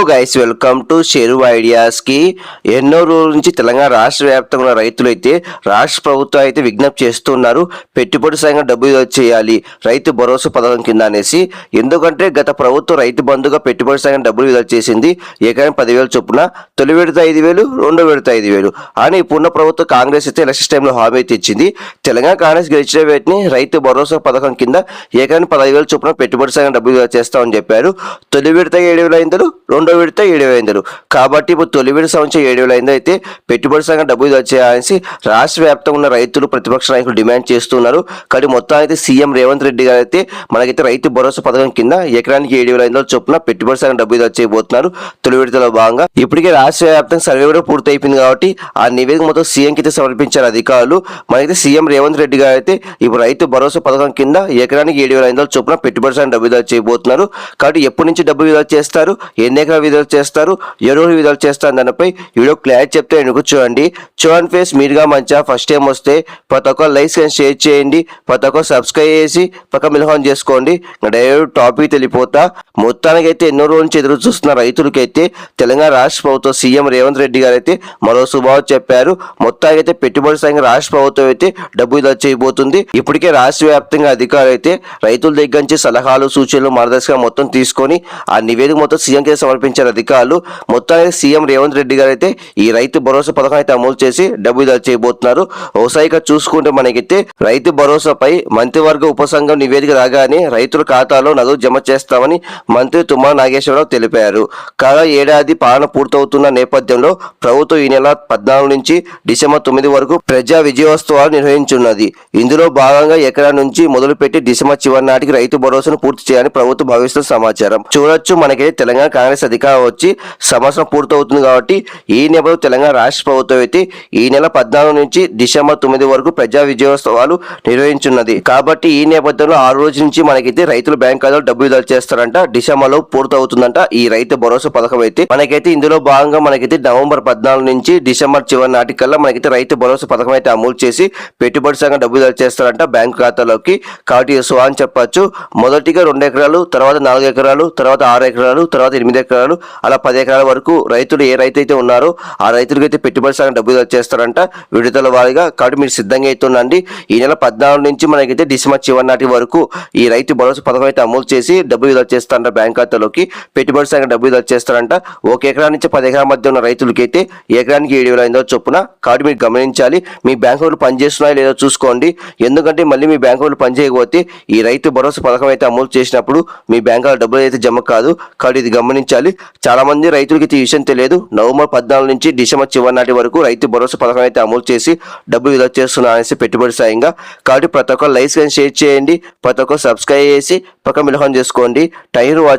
Hello guys welcome to Sheruvu ఐడియాస్కి ఎన్నో రోజుల నుంచి తెలంగాణ రాష్ట్ర వ్యాప్తంగా ఉన్న రైతులైతే రాష్ట్ర ప్రభుత్వం అయితే విజ్ఞప్తి చేస్తున్నారు పెట్టుబడి సాయంగా డబ్బు చేయాలి రైతు భరోసా పథకం కింద అనేసి. ఎందుకంటే గత ప్రభుత్వం రైతు బంధుగా పెట్టుబడి సాయంగా డబ్బులు విడుదల చేసింది ఏకైనా పదివేలు చొప్పున తొలి విడత ఐదు వేలు రెండో విడత ఐదు వేలు. అని ఇప్పుడున్న ప్రభుత్వం కాంగ్రెస్ అయితే ఎలక్షన్ టైంలో హామీ అయితే ఇచ్చింది. తెలంగాణ కాంగ్రెస్ గెలిచిన వేటిని రైతు భరోసా పథకం కింద ఏకైనా పదహైదు వేలు చొప్పున పెట్టుబడి సాయంగా డబ్బులు విడుదల చేస్తామని చెప్పారు. తొలి విడత ఏడు వేల ఐదు వందలు రెండో విడత ఏడు వేల ఐదు కాబట్టి ఇప్పుడు తొలి విడత సంవత్సరం ఏడు వేల ఐదు అయితే పెట్టుబడి సంఘం డబ్బులు వచ్చేయాలని చేయాలని రాష్ట్ర వ్యాప్తంగా ఉన్న రైతులు ప్రతిపక్ష నాయకులు డిమాండ్ చేస్తున్నారు. కానీ మొత్తం అయితే సీఎం రేవంత్ రెడ్డి గారు అయితే మనకైతే రైతు భరోసా పథకం కింద ఎకరానికి ఏడు వేల ఐదు వందల చొప్పున పెట్టుబడి సంఘం డబ్బు వచ్చేయబోతున్నారు చేయబోతున్నారు తొలి విడతలో భాగంగా ఇప్పటికే రాష్ట్ర వ్యాప్తంగా సర్వే కూడా పూర్తి అయిపోయింది కాబట్టి ఆ నివేదిక మొత్తం సీఎం కి అయితే సమర్పించారు అధికారులు. మనకైతే సీఎం రేవంత్ రెడ్డి గారు అయితే ఇప్పుడు రైతు భరోసా పథకం కింద ఎకరానికి ఏడు వేల ఐదు వందల చొప్పున పెట్టుబడి సంఘం డబ్బు చేయబోతున్నారు కాబట్టి ఎప్పటి నుంచి డబ్బు విడుదల చేస్తారు ఎన్ని ఎకరాలు విడుదల చేస్తారు ఏ రోజు విడుదల చేస్తారు దానిపై వీడియో క్లారిటీ చెప్తే ఎందుకు చూడండి చూడండి ఫేస్ మీరుగా మంచిగా ఫస్ట్ టైం వస్తే ప్రతి ఒక్క లైక్స్ అండ్ షేర్ చేయండి. ప్రతి ఒక్క సబ్స్క్రైబ్ చేసి పక్క మిలహం చేసుకోండి. డైరెక్ట్ టాపిక్ తెలిపోతా మొత్తానికి అయితే ఎన్నో రోజుల నుంచి ఎదురు చూస్తున్న రైతులకైతే తెలంగాణ రాష్ట్ర ప్రభుత్వం సీఎం రేవంత్ రెడ్డి గారు అయితే మరో శుభావం చెప్పారు. మొత్తానికి అయితే పెట్టుబడి సంఘం రాష్ట్ర ప్రభుత్వం అయితే డబ్బు విడుదల చేయబోతుంది. ఇప్పటికే రాష్ట్ర వ్యాప్తంగా అధికారులు అయితే రైతుల దగ్గర నుంచి సలహాలు సూచనలు మార్గదర్శకం మొత్తం తీసుకొని ఆ నివేదిక మొత్తం సీఎం కింద సమర్పించారు. అధికారులు. మొత్తానికి సీఎం రేవంత్ రెడ్డి గారు అయితే ఈ రైతు భరోసా పథకం అయితే అమలు చేసి డబ్బు విడుదల చేయబోతున్నారు. వ్యవసాయిగా చూసుకుంటే మనకైతే రైతు భరోసాపై మంత్రివర్గ ఉపసంఘం నివేదిక రాగానే రైతుల ఖాతాలో నగదు జమ చేస్తామని మంత్రి తుమ్మా నాగేశ్వరరావు తెలిపారు. కాగా ఏడాది పాలన పూర్తవుతున్న నేపథ్యంలో ప్రభుత్వం ఈ నెల పద్నాలుగు నుంచి డిసెంబర్ తొమ్మిది వరకు ప్రజా విజయోత్సవాలు నిర్వహించున్నది. ఇందులో భాగంగా ఎకరా నుంచి మొదలుపెట్టి డిసెంబర్ చివరి నాటికి రైతు భరోసాను పూర్తి చేయాలని ప్రభుత్వం భావిస్తున్న సమాచారం. చూడొచ్చు మనకైతే తెలంగాణ కాంగ్రెస్ అధికారం వచ్చి సంవత్సరం పూర్తవుతుంది కాబట్టి ఈ నెలలో తెలంగాణ రాష్ట్ర ప్రభుత్వం అయితే ఈ నెల పద్నాలుగు నుంచి డిసెంబర్ తొమ్మిది వరకు ప్రజా విజయోత్సవాలు నిర్వహించున్నది. కాబట్టి ఈ నేపథ్యంలో ఆరు రోజుల నుంచి మనకైతే రైతుల బ్యాంక్ ఖాతాలో డబ్బు విడుదల చేస్తారంట. డిసెంబర్లో పూర్తవుతుందంట ఈ రైతు భరోసా పథకం అయితే. మనకైతే ఇందులో భాగంగా మనకైతే నవంబర్ పద్నాలుగు నుంచి డిసెంబర్ చివరి నాటికల్లా మనకైతే రైతు భరోసా పథకం అయితే అమలు చేసి పెట్టుబడి సంఘం డబ్బు విడుదల చేస్తారంట బ్యాంక్ ఖాతాలోకి. కాబట్టి సో అని చెప్పొచ్చు. మొదటిగా రెండు ఎకరాలు తర్వాత నాలుగు ఎకరాలు తర్వాత ఆరు ఎకరాలు తర్వాత ఎనిమిది ఎకరాలు అలా పది ఎకరాల వరకు రైతులు ఏ రైతు అయితే ఉన్నారో ఆ రైతులకి అయితే పెట్టుబడి సంఘం డబ్బు చేస్తారంట. విడుదల వారిగా కాబట్టి మీరు సిద్ధంగా అయితే ఉండండి. ఈ నెల పద్నాలుగు నుంచి మనకైతే డిసెంబర్ చివరి నాటి వరకు ఈ రైతు భరోసా పథకం అయితే అమలు చేసి డబ్బు విడుదల చేస్తారంట బ్యాంక్ ఖాతాలోకి. పెట్టుబడి సంఘం డబ్బు విడుదల చేస్తారంట. ఒక ఎకరా నుంచి పది ఎకరాల మధ్య ఉన్న రైతులకి అయితే ఎకరానికి ఏడు వేల ఐదు చొప్పున కాబట్టి మీరు గమనించాలి. మీ బ్యాంక్ వాళ్ళు పనిచేస్తున్నాయో లేదో చూసుకోండి. ఎందుకంటే మళ్ళీ మీ బ్యాంక్ వాళ్ళు పనిచేయకపోతే ఈ రైతు భరోసా పథకం అయితే అమలు చేసినప్పుడు మీ బ్యాంకులో డబ్బులు అయితే జమ కాదు. కాబట్టి ఇది గమనించాలి. చాలా మంది రైతులకి ఈ విషయం తెలియదు. నవంబర్ పద్నాలుగు నుంచి డిసెంబర్ చివరి నాటి వరకు రైతు భరోసా పథకం అయితే అమలు చేసి డబ్బులు విడుదల చేస్తున్నా అనేసి పెట్టుబడి సాయంగా. కాబట్టి ప్రతి ఒక్క లైక్స్ కానీ షేర్ చేయండి ప్రతి ఒక్క సబ్స్క్రైబ్ చేసి పక్క మిలహం చేసుకోండి. Tyre watch